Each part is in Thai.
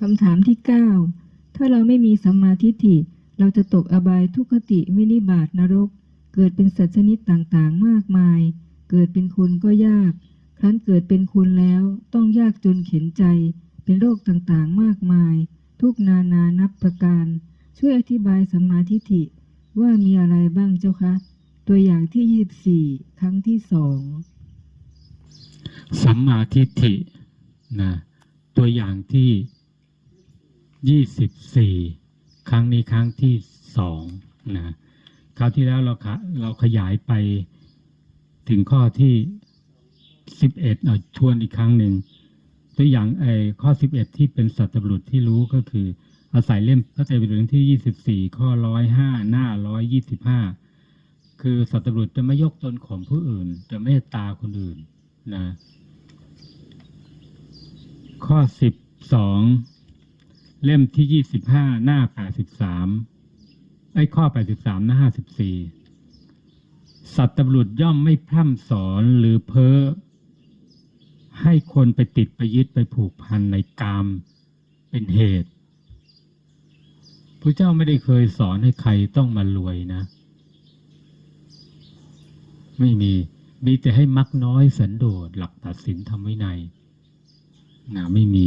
คำถามที่เก้าถ้าเราไม่มีสัมมาทิฏฐิ เราจะตกอบายทุกขติวินิบาตนรก เกิดเป็นสัตว์ชนิดต่างๆ มากมาย เกิดเป็นคนก็ยาก ครั้นเกิดเป็นคนแล้วต้องยากจนเข็นใจ เป็นโรคต่างๆ มากมาย ทุกนานานับประการ ช่วยอธิบายสัมมาทิฏฐิว่ามีอะไรบ้างเจ้าคะ ตัวอย่างที่ยี่สิบสี่ครั้งที่สองสัมมาทิฏฐินะตัวอย่างที่ ยี่สิบสี่ครั้งนี้ครั้งที่สองนะคราวที่แล้วเราขะเราขยายไปถึงข้อที่สิบเอ็ดเอาทวนอีกครั้งหนึ่งตัวอย่างไอ้ข้อสิบเอ็ดที่เป็นสัตว์บุรุษที่รู้ก็คือ อาศัยเล่มพระไตรปิฎกที่ยี่สิบสี่ข้อร้อยห้าหน้าร้อยยี่สิบห้าคือสัตว์บุรุษจะไม่ยกตนข่มผู้อื่น จะเมตตาคนอื่นนะข้อสิบสอง เล่มที่ยี่สิบห้าหน้าแปดสิบสามไอ้ข้อแปดสิบสามหน้าห้าสิบสี่สัตว์บุรุษย่อมไม่พร่ำสอนหรือเพ้อให้คนไปติดไปยึดไปผูกพันในกามเป็นเหตุพระเจ้าไม่ได้เคยสอนให้ใครต้องมารวยนะ ไม่มี มีแต่ให้มักน้อยสันโดษหลักตัดสินทำไว้ในยนะไม่มี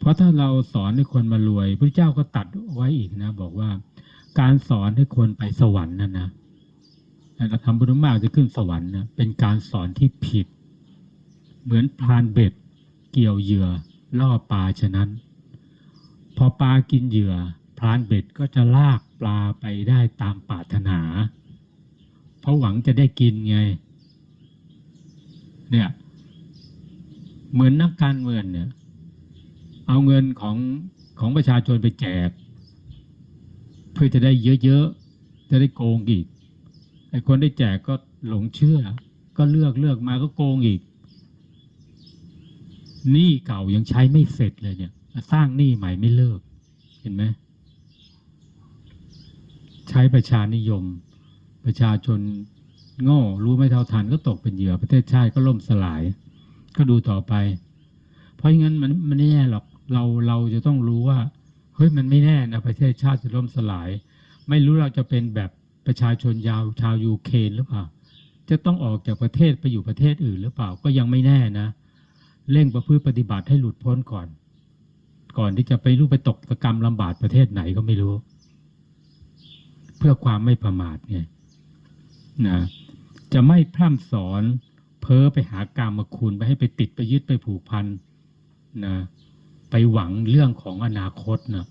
เพราะถ้าเราสอนให้คนมารวยพระเจ้าก็ตัดไว้อีกนะ บอกว่าการสอนให้คนไปสวรรค์นั่นนะเราทำบุญมากจะขึ้นสวรรค์นะเป็นการสอนที่ผิด เหมือนพรานเบ็ด เกี่ยวเหยื่อล่อปลาฉะนั้น พอปลากินเหยื่อพรานเบ็ดก็จะลากปลาไปได้ตามปรารถนา เพราะหวังจะได้กินไง เนี่ย เหมือนนักการเมืองเนี่ย เอาเงินของของประชาชนไปแจก เพื่อจะได้เยอะๆ จะได้โกงอีกไอ้คนได้แจกก็หลงเชื่อ ก็เลือกเลือกมาก็โกงอีกหนี้เก่ายังใช้ไม่เสร็จเลยเนี่ย สร้างหนี้ใหม่ไม่เลิก เห็นไหมใช้ประชานิยม ประชาชนโง่รู้ไม่เท่าทันก็ตกเป็นเหยื่อประเทศชาติก็ล่มสลาย ก็ดูต่อไป เพราะงั้นมันมันไม่แน่หรอก เราเราจะต้องรู้ว่าเฮ้ยมันไม่แน่นะประเทศชาติจะล่มสลาย ไม่รู้เราจะเป็นแบบประชาชนยาวชาวยูเครนหรือเปล่าจะต้องออกจากประเทศไปอยู่ประเทศอื่นหรือเปล่าก็ยังไม่แน่นะ เร่งประพฤติปฏิบัติให้หลุดพ้นก่อน ก่อนที่จะไปรู้ไปตกตะกรรมลำบากประเทศไหนก็ไม่รู้ เพื่อความไม่ประมาทไงนะจะไม่พร่ำสอนเพ้อไปหากามมาคุณไปให้ไปติดไปยึดไปผูกพันนะ ไปหวังเรื่องของอนาคตนะ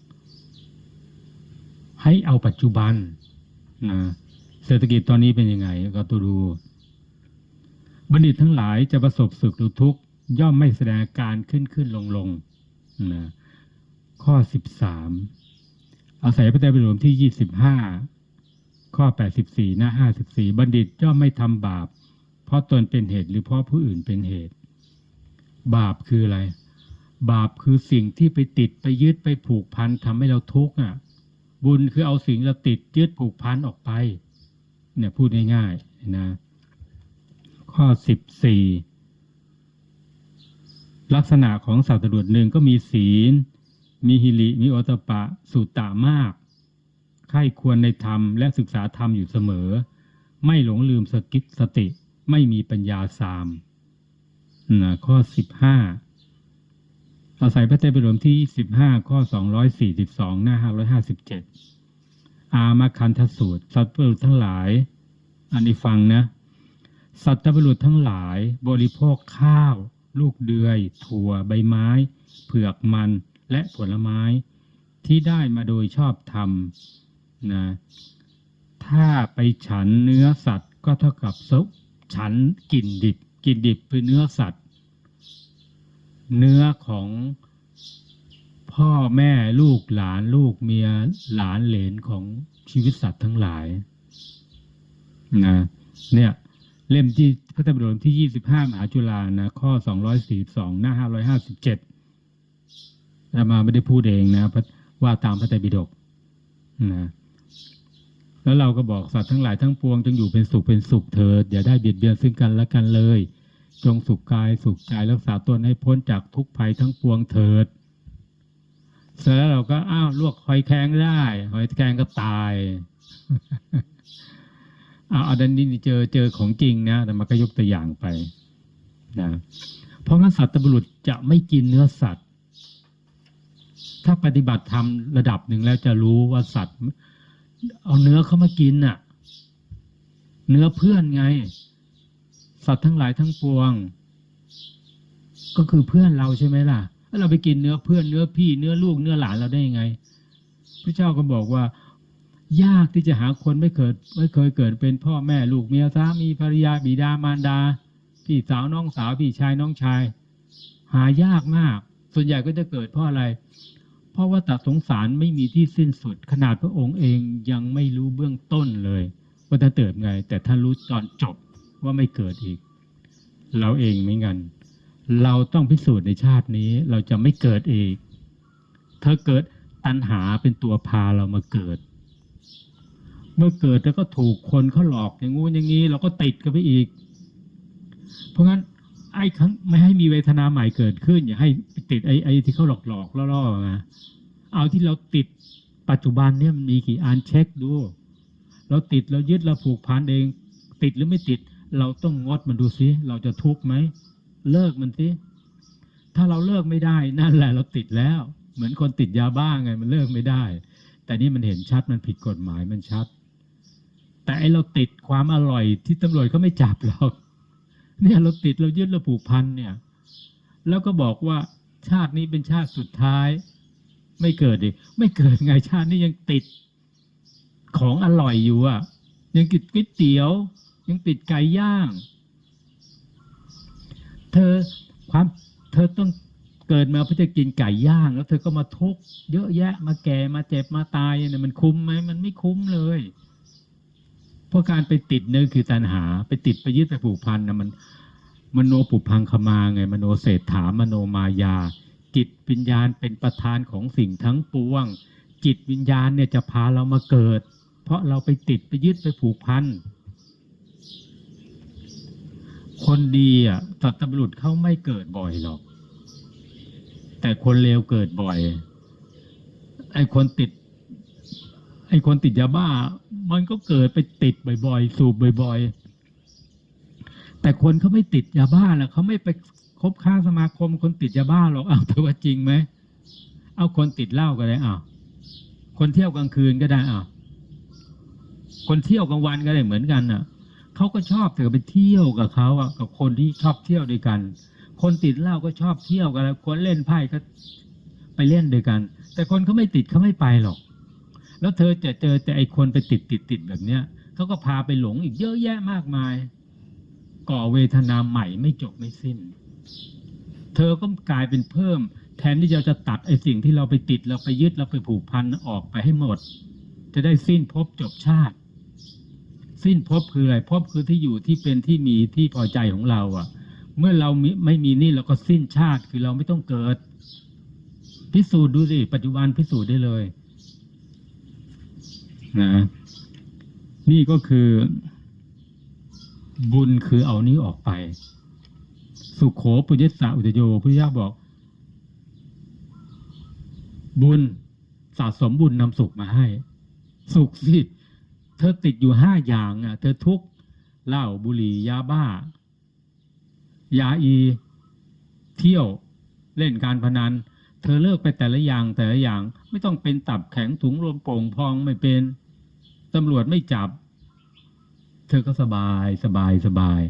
ให้เอาปัจจุบันนะเศรษฐกิจตอนนี้เป็นยังไง ก็ตัวดู บัณฑิตทั้งหลายจะประสบสุขหรือทุกข์ย่อมไม่แสดงการขึ้นขึ้นลงลงนะข้อสิบสามอาศัยพระไตรปิฎกที่ยี่สิบห้าข้อแปดสิบสี่หน้าห้าสิบสี่บัณฑิตย่อมไม่ทำบาป เพราะตนเป็นเหตุหรือเพราะผู้อื่นเป็นเหตุ บาปคืออะไร บาปคือสิ่งที่ไปติดไปยึดไปผูกพันทำให้เราทุกข์อะ บุญคือเอาสิ่งเราติดยึดผูกพันออกไป เนี่ยพูดง่ายๆนะ ข้อสิบสี่ลักษณะของสัตว์ตรวจหนึ่งก็มีศีล มีหิริมีโอตปะ สุตตามากใคร่ควรในธรรมและศึกษาธรรมอยู่เสมอ ไม่หลงลืมสกิสติ ไม่มีปัญญาสามนะข้อสิบห้า อาศัยพระไตรปิฎกที่สิบห้าข้อสองร้อยสี่สิบสองหน้าห้าร้อยห้าสิบเจ็ดอามาคันทสูตร สัตว์ประหลุดทั้งหลาย อันนี้ฟังนะ สัตว์ประหลุดทั้งหลาย บริโภคข้าว ลูกเดือย ถั่วใบไม้ เผือกมันและผลไม้ ที่ได้มาโดยชอบธรรมนะถ้าไปฉันเนื้อสัตว์ก็เท่ากับซุปฉันกินดิบ กินดิบคือเนื้อสัตว์ เนื้อของพ่อแม่ลูกหลานลูกเมียหลานเหลนของชีวิตสัตว์ทั้งหลายนะเนี่ยเล่มที่พระธรรมปิฎกที่ยี่สิบห้ามหาจุฬานะข้อสองร้อยสี่สองหน้าห้าร้อยห้าสิบเจ็ดอามาไม่ได้พูดเองนะว่าตามพระไตรปิฎกนะแล้วเราก็บอกสัตว์ทั้งหลายทั้งปวงจงอยู่เป็นสุขเป็นสุขเถิดอย่าได้เบียดเบียนซึ่งกันและกันเลย จงสุขกายสุขใจรักษาตนให้พ้นจากทุกภัยทั้งปวงเถิด เสร็จแล้วเราก็อ้าวลวกหอยแครงได้ หอยแครงก็ตายเอาอันนี้เจอเจอของจริงนะแต่มันก็ยกตัวอย่างไปนะเพราะงั้นสัตว์บุรุษจะไม่กินเนื้อสัตว์ ถ้าปฏิบัติธรรมระดับหนึ่งแล้วจะรู้ว่าสัตว์ เอาเนื้อเข้ามากินน่ะ เนื้อเพื่อนไง สัตว์ทั้งหลายทั้งปวง ก็คือเพื่อนเราใช่ไหมล่ะแล้วเราไปกินเนื้อเพื่อนเนื้อพี่เนื้อลูกเนื้อหลานเราได้ยังไง พระเจ้าก็บอกว่า ยากที่จะหาคนไม่เกิดไม่เคยเกิดเป็นพ่อแม่ลูกเมียสามีภรรยาบิดามารดาพี่สาวน้องสาวพี่ชายน้องชาย หายากมาก ส่วนใหญ่ก็จะเกิดเพราะอะไร เพราะว่าตัดสงสารไม่มีที่สิ้นสุด ขนาดพระองค์เองยังไม่รู้เบื้องต้นเลย ว่าจะเติบไง แต่ท่านรู้ตอนจบ ว่าไม่เกิดอีก เราเองไม่งัน เราต้องพิสูจน์ในชาตินี้เราจะไม่เกิดอีกเธอเกิดตัณหาเป็นตัวพาเรามาเกิด เมื่อเกิดแล้วก็ถูกคนเขาหลอกอย่างงู้นอย่างนี้ เราก็ติดกันไปอีก เพราะงั้นไอ้ครั้งไม่ให้มีเวทนาใหม่เกิดขึ้น อย่าให้ติดไอ้ไอ้ที่เขาหลอกหลอกล่อๆมาเอาที่เราติดปัจจุบันเนี่ยมันมีกี่อันเช็คดู เราติดเรายึดเราผูกพันเอง ติดหรือไม่ติด เราต้องงดมันดูซิเราจะทุกข์ไหมเลิกมันสิถ้าเราเลิกไม่ได้นั่นแหละเราติดแล้ว เหมือนคนติดยาบ้าไงมันเลิกไม่ได้ แต่นี่มันเห็นชัดมันผิดกฎหมายมันชัด แต่ไอเราติดความอร่อยที่ตำรวจเขาไม่จับเราเนี่ยเราติดเรายึดเราผูกพันเนี่ย แล้วก็บอกว่าชาตินี้เป็นชาติสุดท้าย ไม่เกิดดิไม่เกิดไงชาตินี้ยังติดของอร่อยอยู่อะยังติดก๋วยเตี๋ยว ยังติดไก่ย่าง เธอความเธอต้องเกิดมาเพื่อจะกินไก่ย่าง แล้วเธอก็มาทุกข์เยอะแยะมาแก่มาเจ็บมาตายเนี่ยมันคุ้มไหมมันไม่คุ้มเลย เพราะการไปติดเนี่ยคือตัณหา ไปติดไปยึดไปผูกพันนะมันมโนปุพังคมาไง มโนเศรษฐามโนมายา จิตวิญญาณเป็นประธานของสิ่งทั้งปวง จิตวิญญาณเนี่ยจะพาเรามาเกิด เพราะเราไปติดไปยึดไปผูกพัน คนดีอะสัตบุรุษเขาไม่เกิดบ่อยหรอก แต่คนเลวเกิดบ่อย ไอ้คนติด ไอ้คนติดยาบ้า มันก็เกิดไปติดบ่อยๆ สูบบ่อยๆ แต่คนเขาไม่ติดยาบ้าแหละเขาไม่ไปคบค้าสมาคม คนติดยาบ้าหรอกอ้าวเธอว่าจริงไหมเอาคนติดเหล้าก็ได้อ้าวคนเที่ยวกลางคืนก็ได้อ้าวคนเที่ยวกลางวันก็ได้เหมือนกันน่ะ เขาก็ชอบแต่ไปเที่ยวกับเขาอะกับคนที่ชอบเที่ยวด้วยกัน คนติดเหล้าก็ชอบเที่ยวกันแล้วคนเล่นไพ่ก็ไปเล่นด้วยกัน แต่คนเขาไม่ติดเขาไม่ไปหรอก แล้วเธอจะเจอแต่ไอคนไปติดติดติดแบบเนี้ยเขาก็พาไปหลงอีกเยอะแยะมากมาย ก่อเวทนาใหม่ไม่จบไม่สิ้น เธอก็กลายเป็นเพิ่ม แทนที่เราจะตัดไอสิ่งที่เราไปติดเราไปยึดเราไปผูกพันออกไปให้หมด จะได้สิ้นภพจบชาติ สิ้นภพคืออะไรภพคือที่อยู่ที่เป็นที่มีที่พอใจของเราอะ เมื่อเราไม่มีนี่เราก็สิ้นชาติคือเราไม่ต้องเกิด พิสูจน์ดูสิปัจจุบันพิสูจน์ได้เลยนะนี่ก็คือ บุญคือเอานี้ออกไป สุขโขปุญญสาอุตโยพุทธยถาบอก บุญสะสมบุญนำสุขมาให้ สุขสิ เธอติดอยู่ห้าอย่างอะ เธอทุกเหล้าบุหรี่ยาบ้า ยาอี เที่ยวเล่นการพนัน เธอเลิกไปแต่ละอย่างแต่ละอย่าง ไม่ต้องเป็นตับแข็งถุงลมโป่งพองไม่เป็นตำรวจไม่จับ เธอก็สบายสบายสบาย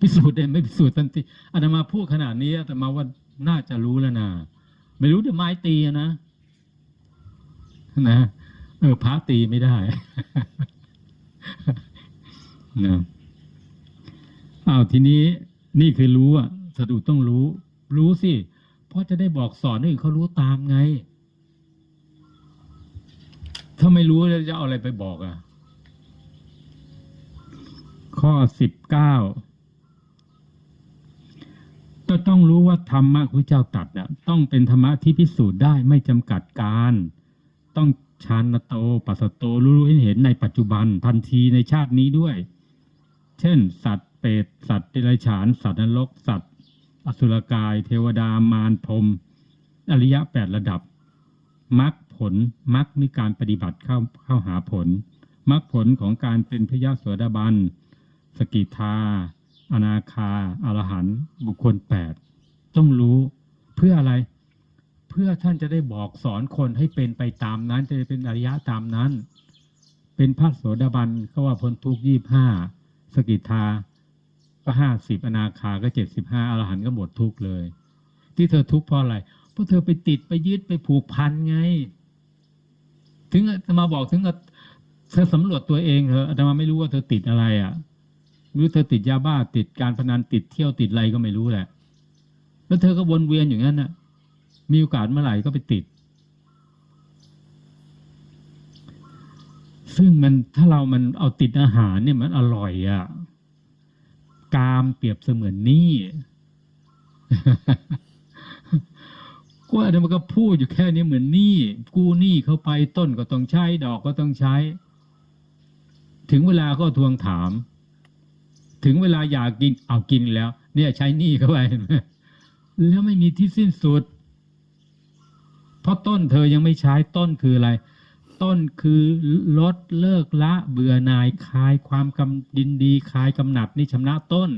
พิสูจน์ได้ไม่พิสูจน์ทันทีอาตมาพูดขนาดนี้อาตมาว่าน่าจะรู้แล้วนะไม่รู้เดี๋ยวไม้ตีนะนะ ออพระตีไม่ได้นะอ้าวทีนี้นี่คือรู้อะสะดุดต้องรู้ รู้สิ เพราะจะได้บอกสอนให้เขารู้ตามไง ถ้าไม่รู้จะเอาอะไรไปบอกอะ ข้อสิบเก้าก็ต้องรู้ว่าธรรมะพระเจ้าตัดน่ะ ต้องเป็นธรรมะที่พิสูจน์ได้ไม่จำกัดการ ต้อง ชานโต ปัสโต รู้ให้เห็นในปัจจุบันทันทีในชาตินี้ด้วย เช่น สัตว์เปรตสัตว์เดรัจฉาน สัตว์นรก สัตว์ อสุรกาย เทวดามารพรมอริยะแปดระดับมรรคผลมรรคมีการปฏิบัติเข้าเข้าหาผลมรรคผลของการเป็นพยาโสดาบัน สกิทา อนาคาอรหัน บุคคลแปดต้องรู้เพื่ออะไร เพื่อท่านจะได้บอกสอนคนให้เป็นไปตามนั้น จะเป็นอริยะตามนั้น เป็นพระโสดาบันก็ว่าพ้นทุกยี่ห้าสกิทาก็ห้าสิบอนาคาก็เจ็ดสิบห้าอรหันต์ก็หมดทุกเลย ที่เธอทุกข์เพราะอะไรเพราะเธอไปติดไปยึดไปผูกพันไง ถึงจะมาบอกถึงเธอสำรวจตัวเองเธอะอาตมาไม่รู้ว่าเธอติดอะไรอะไม่รู้เธอติดยาบ้าติดการพนันติดเที่ยวติดอะไรก็ไม่รู้แหละ แล้วเธอก็วนเวียนอย่างนั้นน่ะ มีโอกาสเมื่อไหร่ก็ไปติด ซึ่งมันถ้าเรามันเอาติดอาหารเนี่ยมันอร่อยอะกามเปรียบเสมือนหนี้ก็อาตมาก็พูดอยู่แค่นี้เหมือนหนี้กู้หนี้เข้าไปต้นก็ต้องใช้ ดอกก็ต้องใช้ ถึงเวลาก็ทวงถาม ถึงเวลาอยากกินเอากินแล้ว เนี่ยใช้หนี้เข้าไปแล้วไม่มีที่สิ้นสุด เพราะต้นเธอยังไม่ใช้ต้นคืออะไร ต้นคือลดเลิกละ เบื่อนายคลายความกำดินดีคลายกำหนัดนี่ชำระต้น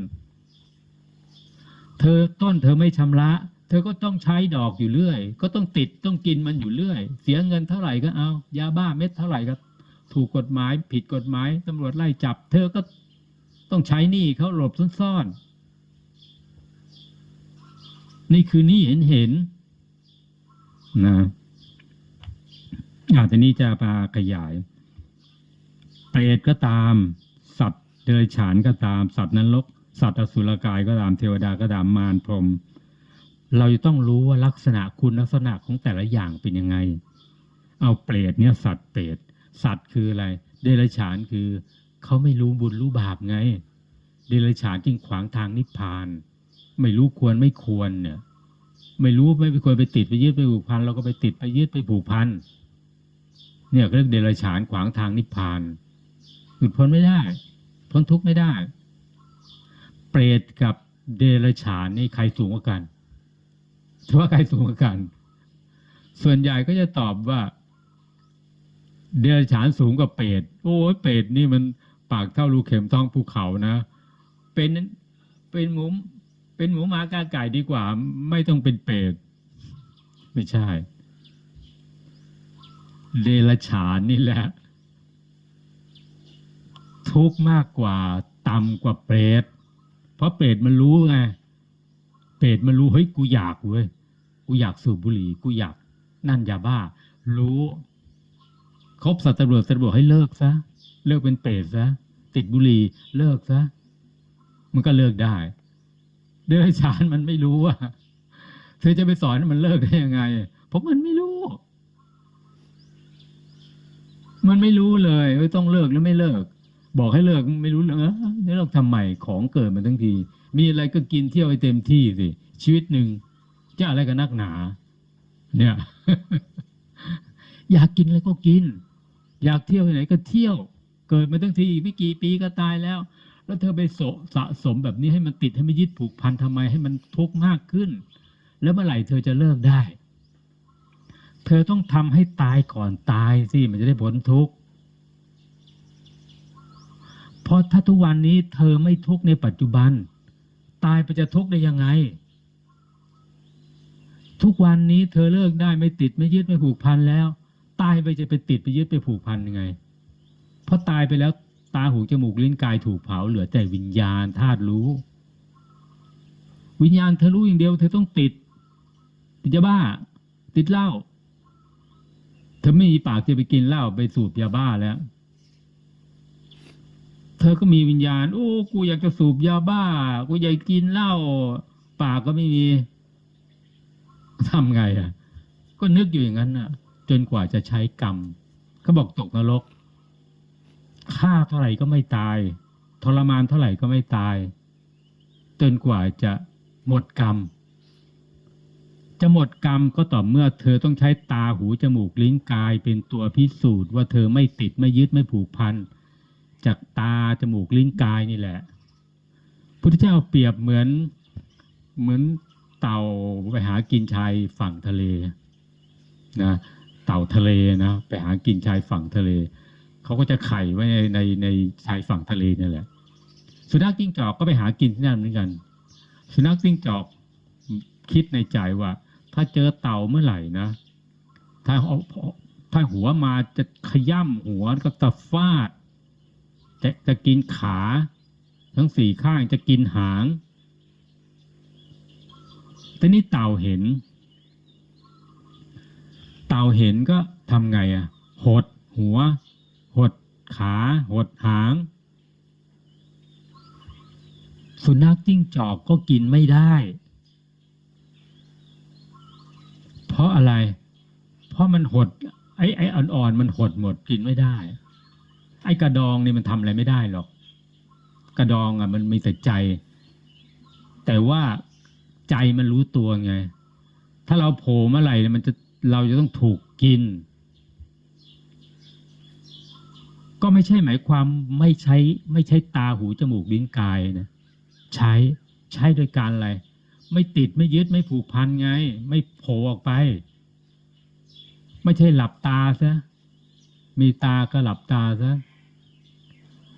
เธอต้นเธอไม่ชำระ เธอก็ต้องใช้ดอกอยู่เรื่อย ก็ต้องติดต้องกินมันอยู่เรื่อย เสียเงินเท่าไหร่ก็เอา ยาบ้าเม็ดเท่าไหร่ก็ถูกกฎหมายผิดกฎหมายตำรวจไล่จับ เธอก็ต้องใช้หนี้เขาหลบซ่อนๆนี่คือหนี้เห็นเห็น นะอาทีนี้จะมาขยายเปรตก็ตาม สัตว์เดรัจฉานก็ตาม สัตว์นรกสัตว์อสุรกายก็ตามเทวดาก็ตามมารพรมเราจะต้องรู้ว่าลักษณะคุณลักษณะของแต่ละอย่างเป็นยังไง เอาเปรตเนี่ย สัตว์เปรตสัตว์คืออะไร เดรัจฉานคือเขาไม่รู้บุญรู้บาปไง เดรัจฉานจึงขวางทางนิพพาน ไม่รู้ควรไม่ควรเนี่ย ไม่รู้ไม่ควรไปติดไปยึดไปผูกพันเราก็ไปติดไปยึดไปผูกพันเนี่ยเรียกเดรัจฉานขวางทางนิพพานหลุดพ้นไม่ได้ พ้นทุกข์ไม่ได้ เปรตกับเดรัจฉานนี่ใครสูงกว่ากันถือว่าใครสูงกว่ากัน ส่วนใหญ่ก็จะตอบว่า เดรัจฉานสูงกว่าเปรตโอ้ยเปรตนี่มันปากเท่ารูเข็มท้องภูเขานะ เป็นเป็นหมู เป็นหมูหมากาไก่ดีกว่า ไม่ต้องเป็นเปรตไม่ใช่เดรฉานนี่แหละ ทุกมากกว่าต่ำกว่าเปรตเพราะเปรตมันรู้ไงเปรตมันรู้เฮ้ยกูอยากเว้ยกูอยากสูบบุหรี่กูอยากนั่นยาบ้า รู้ครบสัตว์ตำรวจสัตว์ตำรวจให้เลิกซะเลิกเป็นเปรตซะติดบุหรี่เลิกซะมันก็เลิกได้ เดรัจฉานมันไม่รู้ว่าเธอจะไปสอนให้มันเลิกได้ยังไง เพราะมันไม่รู้ มันไม่รู้เลยว่าต้องเลิกหรือไม่เลิก บอกให้เลิกไม่รู้เรื่องเออเลิกทำไมของเกิดมาทั้งที มีอะไรก็กินเที่ยวให้เต็มที่สิชีวิตหนึ่งจะอะไรกันนักหนา เนี่ย อยากกินอะไรก็กิน อยากเที่ยวที่ไหนก็เที่ยว เกิดมาทั้งทีไม่กี่ปีก็ตายแล้ว แล้วเธอไปโสสะสมแบบนี้ให้มันติดให้มันยึดผูกพันทำไมให้มันทุกข์มากขึ้น แล้วเมื่อไหร่เธอจะเลิกได้ เธอต้องทำให้ตายก่อนตายสิมันจะได้พ้นทุกข์เพราะถ้าทุกวันนี้เธอไม่ทุกข์ในปัจจุบัน ตายไปจะทุกข์ได้ยังไง ทุกวันนี้เธอเลิกได้ไม่ติดไม่ยึดไม่ผูกพันแล้ว ตายไปจะไปติดไปยึดไปผูกพันยังไง เพราะตายไปแล้ว ตาหูจมูกลิ้นกายถูกเผาเหลือแต่วิญญาณธาตุรู้ วิญญาณเธอรู้อย่างเดียวเธอต้องติด ติดยาบ้า ติดเหล้าเธอไม่มีปากจะไปกินเหล้าไปสูบยาบ้าแล้ว เธอก็มีวิญญาณ โอ้กูอยากจะสูบยาบ้า กูอยากกินเหล้าปากก็ไม่มีทำไงอะ ก็นึกอยู่อย่างนั้นน่ะ จนกว่าจะใช้กรรมเขาบอกตกนรก ฆ่าเท่าไหร่ก็ไม่ตาย ทรมานเท่าไหร่ก็ไม่ตายจนกว่าจะหมดกรรม จะหมดกรรมก็ต่อเมื่อเธอต้องใช้ตาหูจมูกลิ้นกายเป็นตัวพิสูจน์ว่าเธอไม่ติดไม่ยึดไม่ผูกพันจากตาจมูกลิ้นกายนี่แหละ พุทธเจ้าเปรียบเหมือนเหมือนเต่าไปหากินชายฝั่งทะเลนะเต่าทะเลนะไปหากินชายฝั่งทะเล เขาก็จะไข่ไว้ในในในชายฝั่งทะเลนี่แหละ สุนัขจิ้งจอกก็ไปหากินที่นั่นเหมือนกัน สุนัขจิ้งจอกคิดในใจว่า ถ้าเจอเต่าเมื่อไหร่นะ ถ้าเอาถ้าหัวมาจะขย่ำหัวก็ตะฟาด จะจะกินขา ทั้งสี่ข้างจะกินหาง แต่นี่เต่าเห็น เต่าเห็นก็ทำไงอะหดหัว หดขา หดหาง สุนัขจิ้งจอกก็กินไม่ได้ เพราะอะไร เพราะมันหด ไอ้ไอ้อ่อนๆมันหดหมดกินไม่ได้ ไอ้กระดองนี่มันทำอะไรไม่ได้หรอก กระดองอะมันมีแต่ใจ แต่ว่าใจมันรู้ตัวไง ถ้าเราโผล่เมื่อไหร่เนี่ยมันจะเราจะต้องถูกกิน ก็ไม่ใช่หมายความไม่ใช้ไม่ใช้ตาหูจมูกลิ้นกายนะใช้ใช้โดยการอะไร ไม่ติดไม่ยึดไม่ผูกพันไง ไม่โผล่ออกไป ไม่ใช่หลับตาซะมีตาก็หลับตาซะ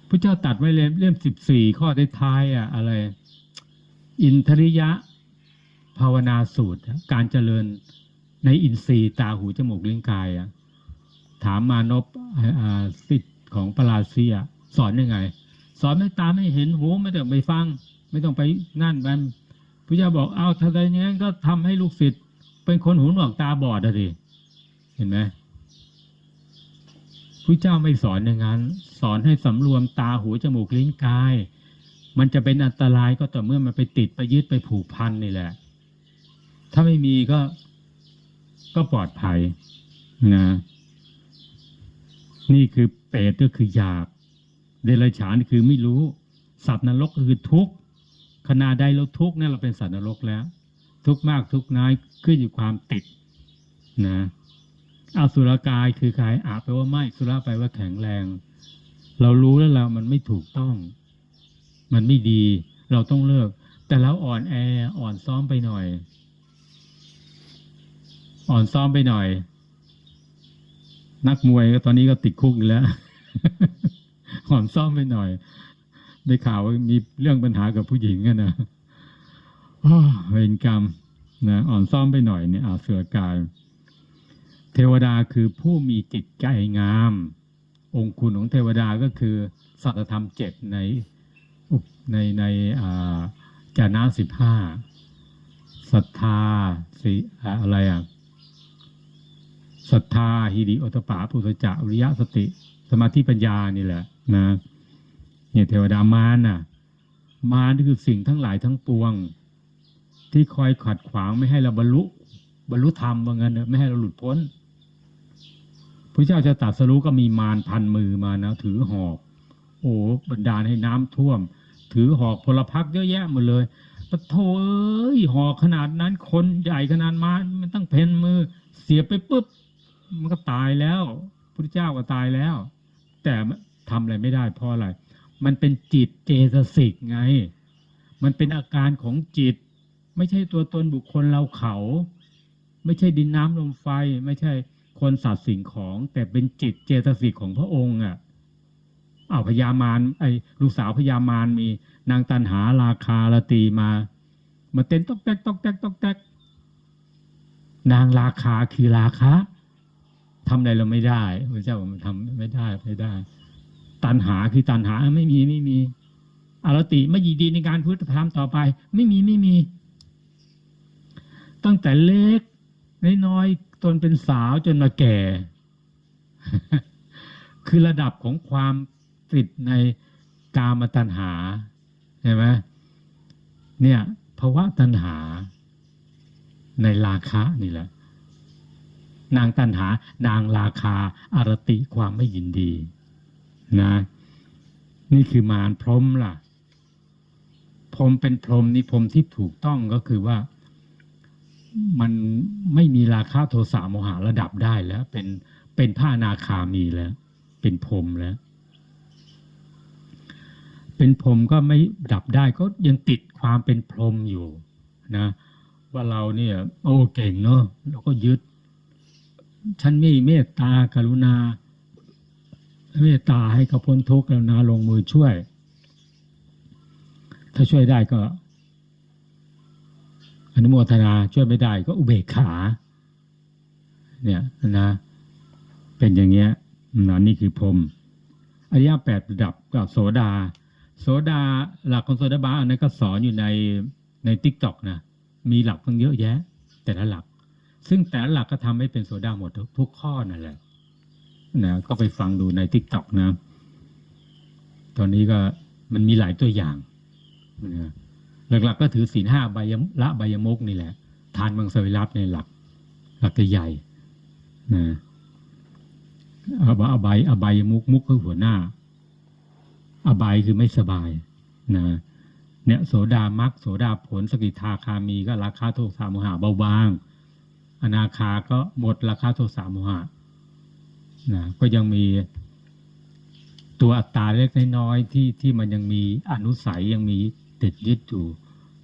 พระเจ้าตัดไว้เล่มเล่มสิบสี่ข้อท้ายๆอะ อะไร อินทริยะ ภาวนาสูตร การเจริญในอินทรีย์ตาหูจมูกลิ้นกายอะถามมานพสิทธิ ของปราเซีย สอนยังไง สอนไม่ตาไม่เห็นหูไม่ต้องไปฟัง ไม่ต้องไปนั่นมันพระเจ้าบอกเอาถ้าอย่างนั้นก็ทำให้ลูกศิษย์เป็นคนหูหนวกตาบอดอะดิเห็นไหมพระเจ้าไม่สอนอย่างนั้น สอนให้สำรวมตาหูจมูกลิ้นกาย มันจะเป็นอันตรายก็ต่อเมื่อมันไปติดไปยึดไปผูกพันนี่แหละ ถ้าไม่มีก็ก็ปลอดภัยนะนี่คือ เปรตก็คือหยาบเดรัจฉานคือไม่รู้ สัตว์นรกก็คือทุกข์ขณะใดเราทุกข์นี่ยเราเป็นสัตว์นรกแล้ว ทุกข์มากทุกข์น้อยขึ้นอยู่ความติดนะอาสุรกายคือใครอาแปลว่าไม่สุราแปลว่าแข็งแรง เรารู้แล้วเรามันไม่ถูกต้อง มันไม่ดี เราต้องเลิก แต่เราอ่อนแออ่อนซ้อมไปหน่อย อ่อนซ้อมไปหน่อย นักมวยก็ตอนนี้ก็ติดคุกอยู่แล้วอ่อนซ้อมไปหน่อย ได้ข่าวว่ามีเรื่องปัญหากับผู้หญิงกันนะเวรกรรมนะอ่อนซ้อมไปหน่อยเนี่ยอาเสือกาย เทวดาคือผู้มีจิตใจงาม องคุณของเทวดาก็คือ สัจธรรมเจ็ดในในในอ่าจานะสิบห้าศรัทธาสิอ่าอะไรอะ ศรัทธาหิริโอตปาปุสจะอริยสติ สมาธิปัญญานี่แหละนะเนี่ยเทวดามารน่ะ มารนี่คือสิ่งทั้งหลายทั้งปวง ที่คอยขัดขวางไม่ให้เราบรรลุ บรรลุธรรมว่างั้นไม่ให้เราหลุดพ้นพระเจ้าจะตรัสรู้ก็มีมารพันมือมานะถือหอก โอ้บันดาให้น้ำท่วม ถือหอกพลพรรคเยอะแยะหมดเลยปะโถเอ้ยหอกขนาดนั้นคนใหญ่ขนาดมารมันตั้งเพนมือ เสียไปปุ๊บ มันก็ตายแล้วพระเจ้าก็ตายแล้ว แต่ทำอะไรไม่ได้เพราะอะไร มันเป็นจิตเจตสิกไง มันเป็นอาการของจิต ไม่ใช่ตัวตนบุคคลเราเขา ไม่ใช่ดินน้ำลมไฟ ไม่ใช่คนสัตว์สิ่งของ แต่เป็นจิตเจตสิกของพระองค์อะอ้าพญามารไอ้ลูกสาวพญามารมีนางตันหาราคาละตีมา มาเต้นตอกแตกตอกแตกตอกแตกนางราคาคือราคะ ทำอะไรเราไม่ได้พระเจ้าบอกมันทำไม่ได้ไม่ได้ ตันหาคือตันหาไม่มีไม่มีอารติไม่ยินดีในการพุทธธรรมต่อไป ไม่มีไม่มี ตั้งแต่เล็กน้อยๆจนเป็นสาวจนมาแก่ คือระดับของความติดในกามตัณหาใช่ไหมเนี่ยภาวะตัณหาในราคะนี่แหละ นางตัณหา นางราคาอารติความไม่ยินดีนะ นี่คือมารพรมล่ะ พรมเป็นพรมนี่พรมที่ถูกต้องก็คือว่า มันไม่มีราคาโทสะโมหะระดับได้แล้ว เป็นเป็นผ้านาคามีแล้ว เป็นพรมแล้ว เป็นพรมก็ไม่ดับได้ก็ยังติดความเป็นพรมอยู่นะว่าเราเนี่ย โอ้เก่งเนอะเราก็ยึด ฉันมีเมตตากรุณา เมตตาให้เขาพ้นทุกข์กรุณาลงมือช่วย ถ้าช่วยได้ก็ อนุโมทนาช่วยไม่ได้ก็อุเบกขา เนี่ยนะ เป็นอย่างเงี้ยนะนี่คือพรมอริยแปดระดับกับโสดา โสดาหลักของโสดาบันอันนั้นก็สอนอยู่ในในทิกตอกนะ มีหลักตั้งเยอะแยะ แต่ละหลัก ซึ่งแต่หลักก็ทำให้เป็นโสดาหมดทุกทุกข้อนั่นแหละนะก็ไปฟังดูในทิกตอกนะ ตอนนี้ก็มันมีหลายตัวอย่างนะหลักๆก็ถือศีลห้าใบละใบยมุกนี่แหละ ทานมังสวิรัตในหลัก หลักใหญ่นะอบอบายอบายมุกมุกคือหัวหน้า อบายคือไม่สบายนะเนี่ยโสดามักโสดาผลสกิทาคามีก็ราคาโทสะโมหะเบาบาง อนาคาก็หมดราคาโทสะโมหะนะก็ยังมีตัวอัตตาเล็กน้อยที่ที่มันยังมีอนุสัยยังมีติดยึดอยู่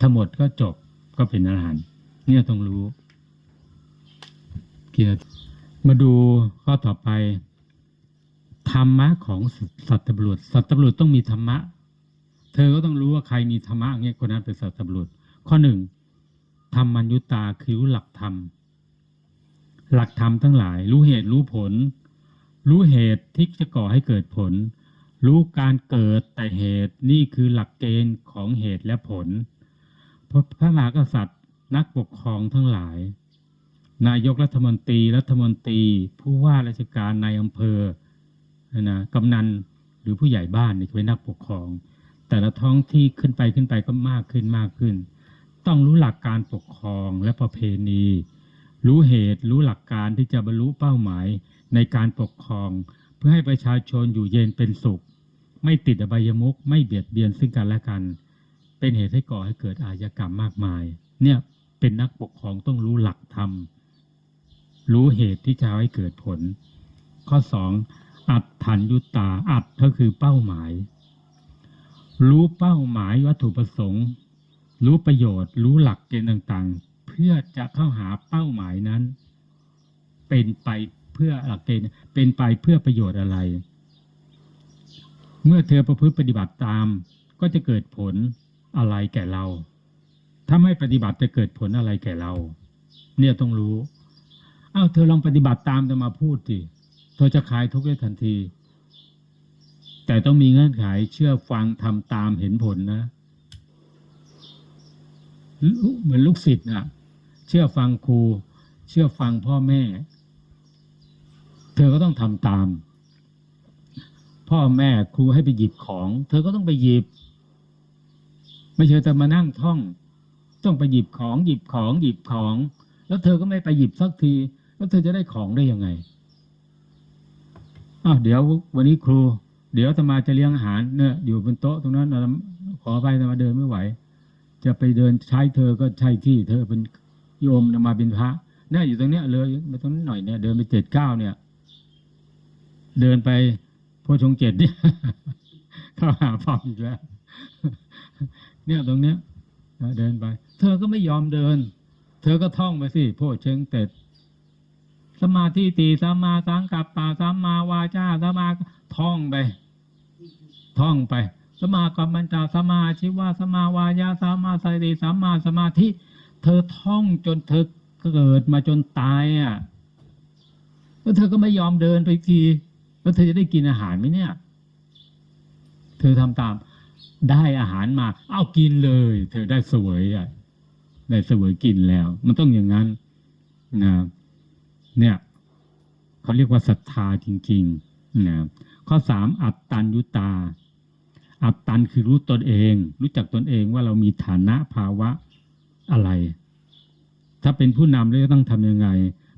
ทั้งหมดก็จบก็เป็นอรหันต์เนี่ยต้องรู้เกี่นาทีมาดูข้อต่อไป ธรรมะของสัตว์บุรุษสัตว์บุรุษต้องมีธรรมะ เธอก็ต้องรู้ว่าใครมีธรรมะเงี้ยคนนั้นเป็นสัตว์บุรุษ ข้อหนึ่งธรรมัญยุตาคือหลักธรรม หลักธรรมทั้งหลาย รู้เหตุรู้ผล รู้เหตุที่จะก่อให้เกิดผล รู้การเกิดแต่เหตุนี่คือหลักเกณฑ์ของเหตุและผล พระพระมหากษัตริย์นักปกครองทั้งหลาย นายกรัฐมนตรีรัฐมนตรี ผู้ว่าราชการนายอำเภอนะกำนันหรือผู้ใหญ่บ้านนี่เป็นนักปกครอง แต่ละท้องที่ขึ้นไปขึ้นไปก็มากขึ้นมากขึ้น ต้องรู้หลักการปกครองและประเพณี รู้เหตุรู้หลักการที่จะบรรลุเป้าหมายในการปกครอง เพื่อให้ประชาชนอยู่เย็นเป็นสุข ไม่ติดอบายมุขไม่เบียดเบียนซึ่งกันและกัน เป็นเหตุให้ก่อให้เกิดอาชญากรรมมากมาย เนี่ยเป็นนักปกครองต้องรู้หลักธรรมรู้เหตุที่จะให้เกิดผล ข้อสองอัตถัญยุตตาอัตก็คือเป้าหมาย รู้เป้าหมายวัตถุประสงค์ รู้ประโยชน์ รู้หลักเกณฑ์ต่างๆ เพื่อจะเข้าหาเป้าหมายนั้น เป็นไปเพื่อหลักเกณฑ์เป็นไปเพื่อประโยชน์อะไร เมื่อเธอประพฤติปฏิบัติตาม ก็จะเกิดผลอะไรแก่เรา ถ้าไม่ปฏิบัติจะเกิดผลอะไรแก่เรา เนี่ยต้องรู้อ้าวเธอลองปฏิบัติตามจะมาพูดสิเธอจะขายทุกข์ได้ทันที แต่ต้องมีเงื่อนไขเชื่อฟังทำตามเห็นผลนะ เหมือนลูกศิษย์นะเชื่อฟังครู เชื่อฟังพ่อแม่ เธอก็ต้องทำตาม พ่อแม่ครูให้ไปหยิบของ เธอก็ต้องไปหยิบ ไม่ใช่แต่มานั่งท่อง ต้องไปหยิบของ หยิบของ หยิบของ แล้วเธอก็ไม่ไปหยิบสักที แล้วเธอจะได้ของได้ยังไงอ้าวเดี๋ยววันนี้ครู เดี๋ยวอาตมาจะเลี้ยงอาหารเนี่ยอยู่บนโต๊ะตรงนั้นอาตมาขอไปอาตมาเดินไม่ไหว จะไปเดินใช้เธอก็ใช่ที่ เธอเป็นโยมมาเป็นพระเนี่ยอยู่ตรงเนี้ยเลยมาตรงนี้หน่อยเนี่ยเดินไปเจ็ดเก้าเนี่ย เดินไปโพชงเจ็ดเนี่ยเข้าหาพ่ออีกแล้ว เนี่ยตรงเนี้ยเดินไป เธอก็ไม่ยอมเดิน เธอก็ท่องไปสิโพชงเจ็ดสมาธิตีสัมมาสังกัปปะสัมมาวาจาสัมมาท่องไป ท่องไป สมากัมมันตาสมาชิวาสมาวายาสมาสติสมาสมาธิ เธอท่องจนเธอเกิดมาจนตายอะแล้วเธอก็ไม่ยอมเดินไปทีแล้วเธอจะได้กินอาหารไหมเนี่ย เธอทำตาม ได้อาหารมา เอากินเลย เธอได้เสวยอะได้เสวยกินแล้ว มันต้องอย่างนั้นนะเนี่ยเขาเรียกว่าศรัทธาจริงๆนะข้อสามอัตตัญยุตา อัตตันคือรู้ตนเอง รู้จักตนเองว่าเรามีฐานะภาวะอะไร ถ้าเป็นผู้นำเราจะต้องทำยังไง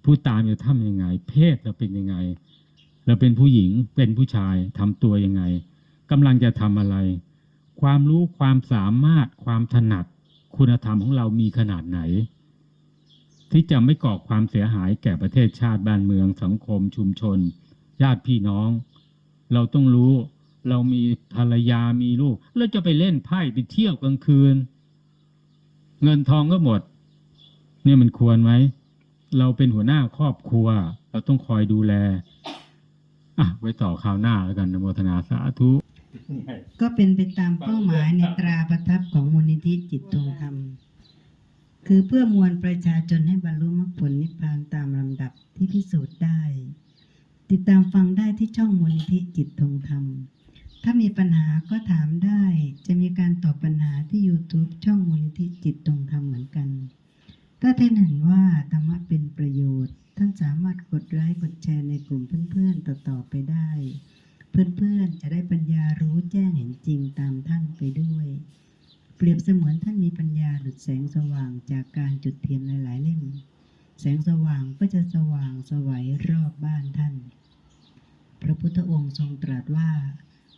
ผู้ตามจะทำยังไง เพศเราเป็นยังไง เราเป็นผู้หญิงเป็นผู้ชายทำตัวยังไงกำลังจะทำอะไร ความรู้ความสามารถความถนัดคุณธรรมของเรามีขนาดไหน ที่จะไม่ก่อความเสียหายแก่ประเทศชาติบ้านเมืองสังคมชุมชน ญาติพี่น้อง เราต้องรู้ เรามีภรรยามีลูก แล้วจะไปเล่นไพ่ไปเที่ยวกลางคืน เงินทองก็หมด เนี่ยมันควรไหมเราเป็นหัวหน้าครอบครัว เราต้องคอยดูแลอะไว้ต่อคราวหน้าแล้วกันนโมทนาสาธุก็เป็นไปตามเป้าหมายในตราประทับของมูลนิธิจิตตรงธรรม คือเพื่อมวลประชาชนให้บรรลุมรรคผลนิพพานตามลำดับที่พิสูจน์ได้ ติดตามฟังได้ที่ช่องมูลนิธิจิตตรงธรรม ถ้ามีปัญหาก็ถามได้ จะมีการตอบปัญหาที่ YouTube ช่องมูลนิธิจิตตรงธรรมเหมือนกัน ถ้าท่านเห็นว่าธรรมะเป็นประโยชน์ ท่านสามารถกดไลค์กดแชร์ในกลุ่มเพื่อนๆต่อๆไปได้ เพื่อนๆจะได้ปัญญารู้แจ้งเห็นจริงตามท่านไปด้วย เปรียบเสมือนท่านมีปัญญาดุจแสงสว่างจากการจุดเทียนหลายๆเล่ม แสงสว่างก็จะสว่างสวัยรอบบ้านท่าน พระพุทธองค์ทรงตรัสว่า